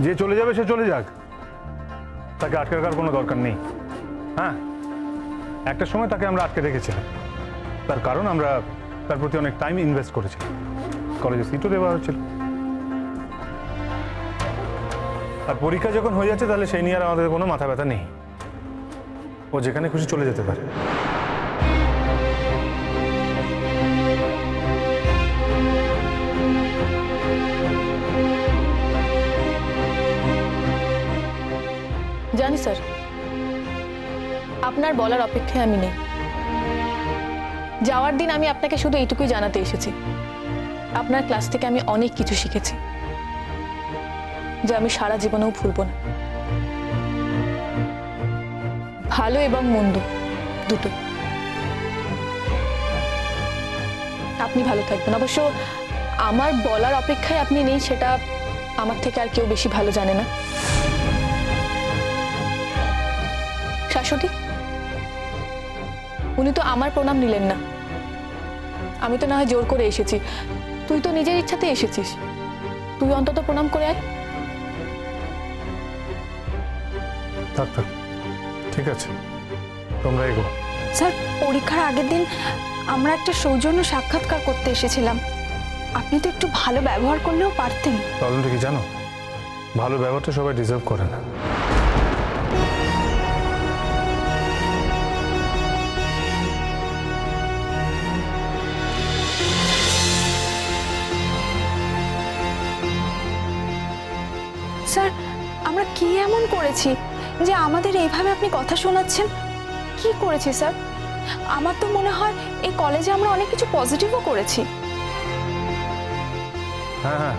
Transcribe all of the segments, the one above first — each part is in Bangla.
যে চলে যাবে সে চলে যাক। তাকে আটকে রাখার কোনো দরকার নেই। হ্যাঁ? একটা সময় তাকে আমরা আটকে রেখেছিলাম। তার কারণ আমরা তার প্রতি অনেক টাইম ইনভেস্ট করেছিলাম। কলেজে সিটও দেওয়া হয়েছিল আর পরীক্ষা যখন হয়ে যাচ্ছে, তাহলে সেই নিয়ে আর আমাদের কোনো মাথা ব্যথা নেই। ও যেখানে খুশি চলে যেতে পারে। জানি, স্যার। আপনার বলার অপেক্ষায় আমি নেই। যাওয়ার দিন আমি আপনাকে শুধু এইটুকুই জানাতে এসেছি। আপনার ক্লাস থেকে আমি অনেক কিছু শিখেছি, যা আমি সারা জীবনেও ভুলব না। ভালো এবং মন্দ, দুটো। আপনি ভালো থাকবেন। অবশ্য আমার বলার অপেক্ষায় আপনি নেই, সেটা আমার থেকে আর কেউ বেশি ভালো জানে না। শাশুড়ি উনি তো আমার প্রণাম নিলেন না। আমি তো না হয় জোর করে এসেছি। তুই তো নিজের ইচ্ছাতে এসেছিস। তুই অন্তত প্রণাম করে আয়। থাক থাক। ঠিক আছে। তোমরা এগো। স্যার পরীক্ষার আগের দিন আমরা একটা সৌজন্য সাক্ষাৎকার করতে এসেছিলাম। আপনি তো একটু ভালো ব্যবহার করলেও পারতেন। প্রবলেমটা কি জানো? ভালো ব্যবহারটা সবাই ডিজার্ভ করে না। স্যার আমরা কি এমন করেছি যে আমাদের এইভাবে আপনি কথা শোনাচ্ছেন? কি করেছি স্যার? আমার তো মনে হয় এই কলেজে আমরা অনেক কিছু পজিটিভও করেছি। হ্যাঁ হ্যাঁ।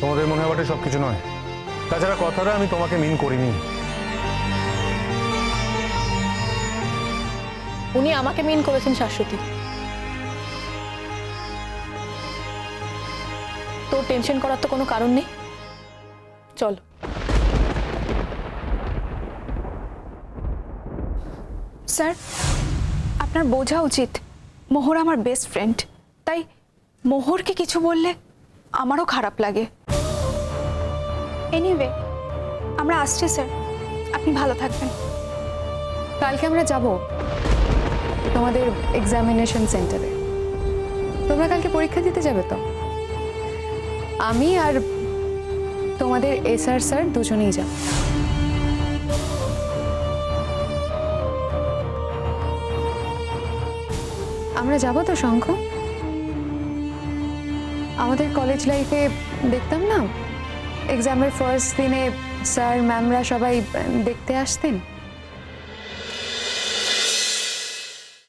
তোমাদের মনে হয় বটে সব কিছু নয়। তাছাড়া কথাটা আমি তোমাকে মিন করিনি। উনি আমাকে মিন করেছেন শাশ্বতী। তোর টেনশন করার তো কোনো কারণ নেই? চল। স্যার আপনার বোঝা উচিত। মোহর আমার বেস্ট ফ্রেন্ড তাই মোহরকে কিছু বললে আমারও খারাপ লাগে। এনিওয়ে আমরা আসছি স্যার। আপনি ভালো থাকবেন। কালকে আমরা যাব তোমাদের এক্সামিনেশন সেন্টারে তোমরা কালকে পরীক্ষা দিতে যাবে তো? আমি আর তোমাদের এসআর স্যার দুজনেই যাও আমরা যাব তো শঙ্খ? আমাদের কলেজ লাইফে দেখতাম না? এক্সামের ফার্স্ট দিনে স্যার ম্যামরা সবাই দেখতে আসতেন।